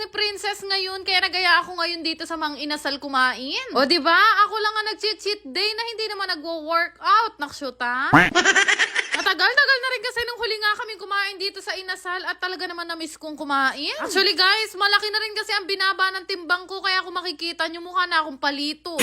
Disney princess ngayon, kaya nagaya ako ngayon dito sa mga inasal kumain. O di ba? Ako lang ang nag-cheat day na hindi naman nagwo-workout. Nakshuta. Matagal-tagal na rin kasi nung huli nga kami kumain dito sa inasal at talaga naman na-miss kong kumain. Actually guys, malaki na rin kasi ang binaba ng timbang ko kaya kung makikita nyo mukha na akong palito.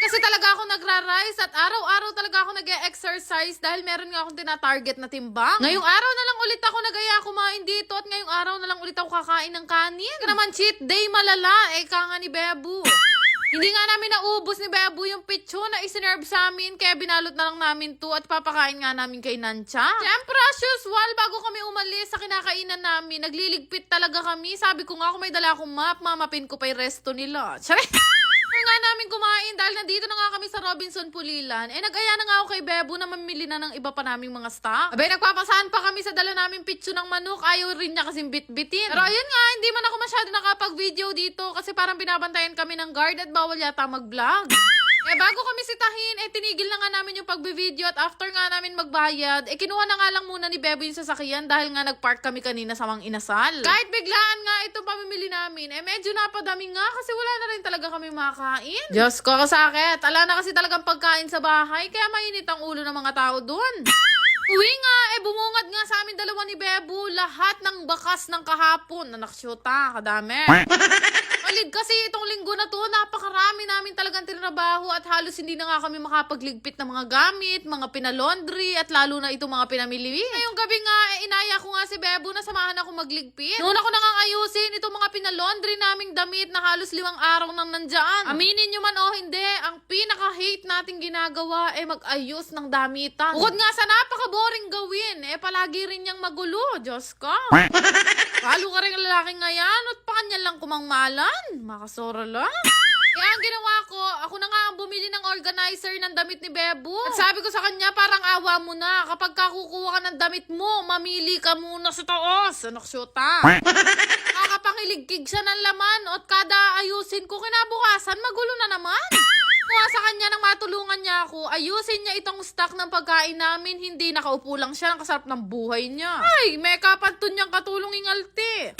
Kasi talaga ako nagra-rise at araw-araw talaga ako nag-exercise dahil meron nga akong tinatarget na timbang. Ngayong araw na lang ulit ako nagaya kumain dito at ngayong araw na lang ulit ako kakain ng kanin. Kaya naman cheat day malala, eh ka nga ni Bebu. Hindi nga namin naubos ni Bebu yung pizza na isinerve sa amin kaya binalot na lang namin to at papakain nga namin kay Nancha. Siyempre as usual, bago kami umalis sa kinakainan namin, nagliligpit talaga kami. Sabi ko nga kung may dala akong map, mamapin ko pa yung resto nila. Tsare! Kaya nga namin kumain dahil nandito na nga kami sa Robinson Pulilan. Eh, nag-aya na nga ako kay Bebo na mamili na ng iba pa naming mga stock. Abay, nagpapasahan pa kami sa dala naming pitso ng manok. Ayaw rin niya kasing bit-bitin. Pero ayun nga, hindi man ako masyado nakapag-video dito kasi parang binabantayan kami ng guard at bawal yata mag-vlog. Eh, bago kami sitahin, eh, tinigil na nga namin yung pagbe-video at after nga namin magbayad, eh, kinuha na nga lang muna ni Bebo yung sasakyan dahil nga nag-park kami kanina sa mga inasal. Kahit biglaan nga itong pamimili namin, eh, medyo napadami nga kasi wala na rin talaga kami makakain. Diyos ko, kasakit. Ala na kasi talagang pagkain sa bahay, kaya mainit ang ulo ng mga tao doon. Uwi nga, eh bumungad nga sa amin dalawa ni Bebo lahat ng bakas ng kahapon. Nanaksyota, kadami. Malig kasi itong linggo na to, napakarami namin talagang tinrabaho at halos hindi na nga kami makapagligpit ng mga gamit, mga pinalondry at lalo na itong mga pinamili. Ngayong gabi nga, eh, inaya ko nga si Bebo na samahan ako magligpit. Noon ako nang ayusin itong mga pinalondry naming damit na halos limang araw nang nandyan. Aminin nyo man o hindi, ang pinaka-hate nating ginagawa ay mag-ayos ng damitan. Bukod nga sa napaka-boring gawin, eh palagi rin niyang magulo, Diyos ko. Palo ka rin lalaki ngayon at pa kanya lang kumangmalan. Makasora lang. Kaya ang ginawa ko, ako na nga ang bumili ng organizer ng damit ni Bebo. At sabi ko sa kanya, parang awa mo na. Kapag kakukuha ka ng damit mo, mamili ka muna sa taos. Anak syota. Kakapangiligkig siya ng laman at kada ayusin ko kinabukasan, magulo na naman. Kuha sa kanya nang matulungan niya ako, ayusin niya itong stock ng pagkain namin, hindi nakaupo lang siya, ang kasarap ng buhay niya. Ay, may kapantun niyang katulong ingalte.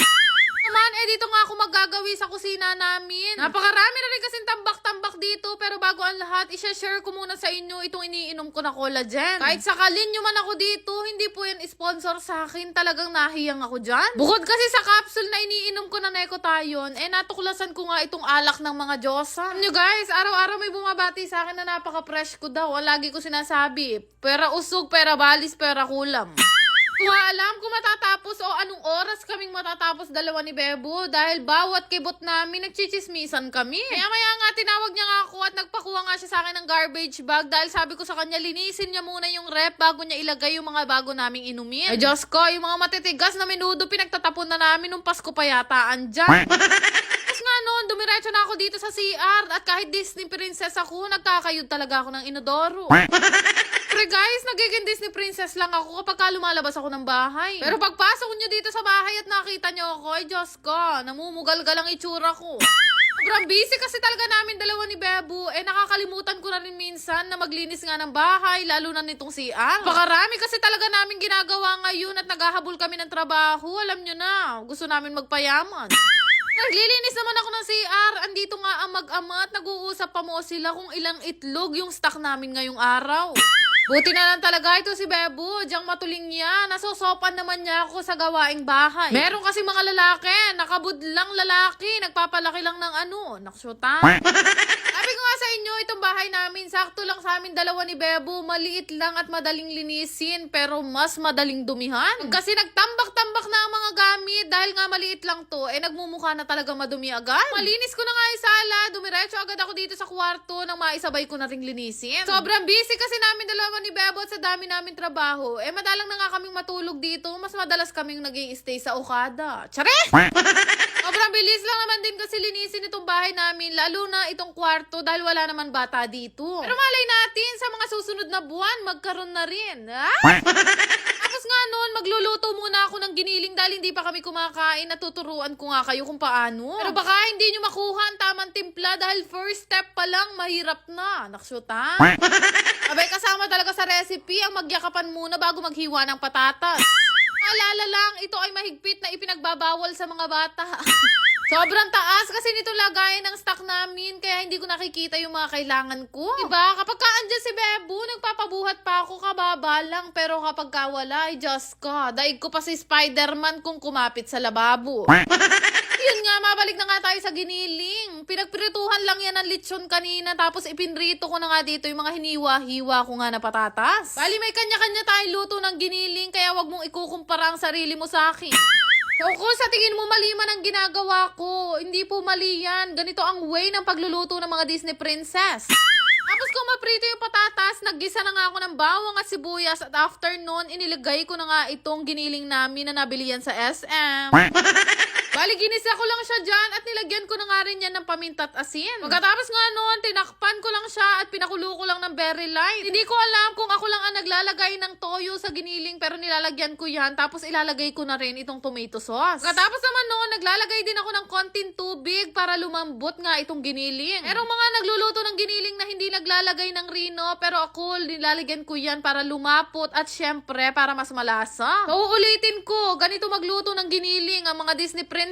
Naman, eh dito nga ako maggagawi sa kusina namin. Napakarami na rin kasing tambak-tambak dito, pero bago ang lahat, isha-share ko muna sa inyo itong iniinom ko na collagen. Kahit sakalin nyo man ako dito, hindi po yan sponsor sa akin, talagang nahiyang ako dyan. Bukod kasi sa capsule na iniinom ko na Necotayon, eh natuklasan ko nga itong alak ng mga Diyosa. Alam nyo guys, araw-araw may bumabati sa akin na napaka-fresh ko daw. Lagi ko sinasabi, pera usog, pera balis, pera kulam. Kung alam kung matatapos o kaming matatapos dalawa ni Bebo dahil bawat kibot namin nagchichismisan kami. Kaya maya nga tinawag niya nga ako at nagpakuha nga siya sa akin ng garbage bag dahil sabi ko sa kanya linisin niya muna yung rep bago niya ilagay yung mga bago naming inumin. Ay Diyos ko, yung mga matitigas na menudo pinagtatapon na namin nung Pasko pa yata andyan. Tapos nga noon, dumiretso na ako dito sa CR at kahit Disney princess ako, nagkakayod talaga ako ng inodoro. Pero guys, nagiging Disney princess lang ako kapag ka lumalabas ako ng bahay. Pero pagpasok nyo dito sa bahay at nakita nyo ako, ay Diyos ko, namumugal-gal ang itsura ko. Sobrang busy kasi talaga namin dalawa ni Bebu. Eh, nakakalimutan ko na rin minsan na maglinis nga ng bahay, lalo na nitong CR. Pakarami kasi talaga namin ginagawa ngayon at naghahabol kami ng trabaho. Alam nyo na, gusto namin magpayaman. Naglilinis naman ako ng CR. Andito nga ang mag-ama at nag-uusap pa mo sila kung ilang itlog yung stock namin ngayong araw. Buti na lang talaga ito si Bebo. Diyang matuling niya. Nasosopan naman niya ako sa gawaing bahay. Meron kasi mga lalaki. Nakabudlang lalaki. Nagpapalaki lang ng ano. Naksyuta. Sabi ko nga sa inyo, itong bahay namin, sakto lang sa amin dalawa ni Bebo. Maliit lang at madaling linisin, pero mas madaling dumihan. Kasi nagtambak-tambak na ang mga gamit dahil nga maliit lang to, eh nagmumukha na talaga madumi agad. Malinis ko na nga yung sala, dumiretso agad ako dito kwarto nang maisabay ko na ring linisin. Sobrang busy kasi namin dalawa ni Bebo at sa dami namin trabaho. Eh madalang na nga kaming matulog dito, mas madalas kaming nag stay sa Okada. Tsare! Sobrang bilis lang naman din kasi linisin itong bahay namin, lalo na itong kwarto dahil wala naman bata dito. Pero malay natin, sa mga susunod na buwan, magkaroon na rin. Ha? Magluluto muna ako ng giniling dahil hindi pa kami kumakain at tuturuan ko nga kayo kung paano. Pero baka hindi nyo makuha ang tamang timpla dahil first step pa lang, mahirap na. Naksyuta. Abay, kasama talaga sa recipe ang magyakapan muna bago maghiwa ng patatas. Alala lang, ito ay mahigpit na ipinagbabawal sa mga bata. Sobrang taas kasi nito lagayan ng stock namin kaya hindi ko nakikita yung mga kailangan ko. Diba? Kapag ka andyan si Bebo, nagpapabuhat pa ako kababa lang. Pero kapag ka wala, ay Diyos ka. Daig ko pa si Spider-Man kung kumapit sa lababo. Yun nga, mabalik na nga tayo sa giniling. Pinagprituhan lang yan ng lechon kanina tapos ipinrito ko na nga dito yung mga hiniwa-hiwa ko nga na patatas. Bali, may kanya-kanya tayong luto ng giniling kaya wag mong ikukumpara ang sarili mo sa akin. So, kung sa tingin mo mali man ang ginagawa ko, hindi po mali yan. Ganito ang way ng pagluluto ng mga Disney princess. Tapos kung maprito yung patatas, naggisa na nga ako ng bawang at sibuyas at after nun, inilagay ko na nga itong giniling namin na nabili yan sa SM. Bali, ginisa ko lang siya dyan at nilagyan ko na nga rin yan ng paminta at asin. Pagkatapos nga noon, tinakpan ko lang siya at pinakulo ko lang ng very light. Hindi ko alam kung ako lang ang naglalagay ng toyo sa giniling pero nilalagyan ko yan tapos ilalagay ko na rin itong tomato sauce. Pagkatapos naman noon, naglalagay din ako ng konting tubig para lumambot nga itong giniling. Merong mga nagluluto ng giniling na hindi naglalagay ng rino pero ako nilalagyan ko yan para lumapot at syempre para mas malasa. So, uulitin ko, ganito magluto ng giniling ang mga Disney princess.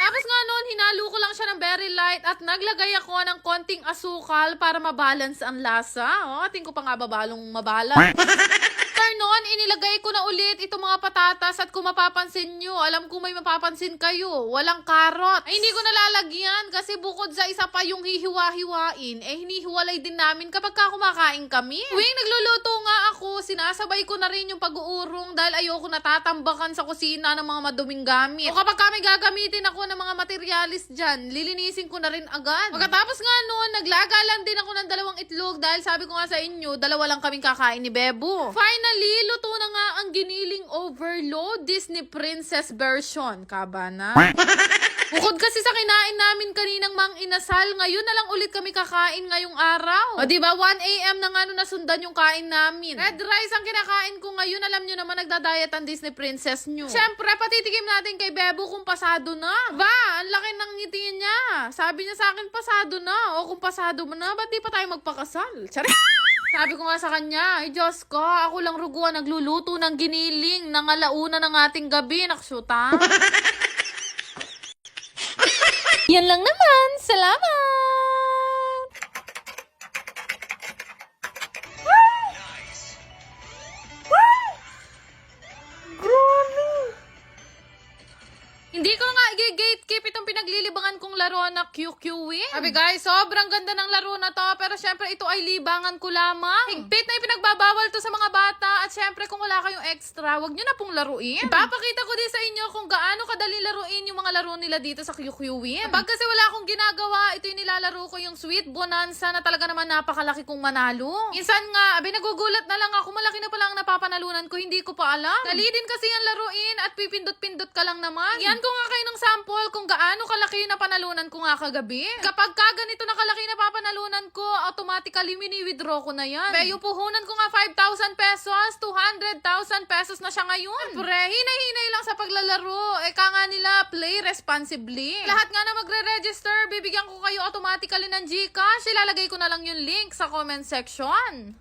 Tapos nga noon, hinalo ko lang siya ng very light at naglagay ako ng konting asukal para mabalance ang lasa. Oh, ating ko pa nga babalong mabalance. After noon, inilagay ko na ulit itong mga patatas at kung mapapansin nyo, alam ko may mapapansin kayo, walang karot. Ay, hindi ko nalalagyan kasi bukod sa isa pa yung hihiwa-hiwain, eh hinihiwalay din namin kapag ka kumakain kami. Tuwing nagluluto nga ako, sinasabay ko na rin yung pag-uurong dahil ayoko natatambakan sa kusina ng mga maduming gamit. O kapag kami gagamitin ako ng mga materialis dyan, lilinisin ko na rin agad. Pagkatapos nga noon, naglaga lang din ako ng dalawang itlog dahil sabi ko nga sa inyo, dalawa lang kaming kakain ni Bebo. Finally, luto na nga ang giniling overload Disney Princess version. Kaba na. Bukod kasi sa kinain namin kaninang mang inasal, ngayon na lang ulit kami kakain ngayong araw. O di ba 1 a.m. na nga nung nasundan yung kain namin. Red rice ang kinakain ko ngayon, alam nyo naman nagda-diet ang Disney princess nyo. Siyempre, patitikim natin kay Bebo kung pasado na. Ba, ang laki ng ngiti niya. Sabi niya sa akin, pasado na. O kung pasado mo na, ba't di pa tayo magpakasal? Charit! Sabi ko nga sa kanya, ay Diyos ko, ako lang ruguan nagluluto ng giniling ng alauna ng ating gabi, naksyuta. Yan lang naman. Salamat! Laro na QQing. Sabi guys, sobrang ganda ng laro na to. Pero syempre ito ay libangan ko lamang. Higpit na ipinagbabawal to sa mga bata. At syempre kung wala kayong extra, wag nyo na pong laruin. Ipapakita ko din sa inyo kung gaano kadali laruin yung mga laro nila dito sa QQing. Kapag kasi wala akong ginagawa, ito yung nilalaro ko yung Sweet Bonanza na talaga naman napakalaki kong manalo. Minsan nga, abay nagugulat na lang ako. Malaki na pala ang napapanalunan ko. Hindi ko pa alam. Dali din kasi yan laruin at pipindot-pindot ka lang naman. Yan ko nga kayo ng sample kung gaano kalaki yung napanalunan ko nga kagabi. Kapag ka ganito na kalaki na papanalunan ko, automatically mini-withdraw ko na yan. Pero puhunan ko nga 5,000 pesos, 200,000 pesos na siya ngayon. Pre, hinay-hinay lang sa paglalaro. Eh, ka nga nila, play responsibly. Lahat nga na magre-register, bibigyan ko kayo automatically ng Gcash. Ilalagay ko na lang yung link sa comment section.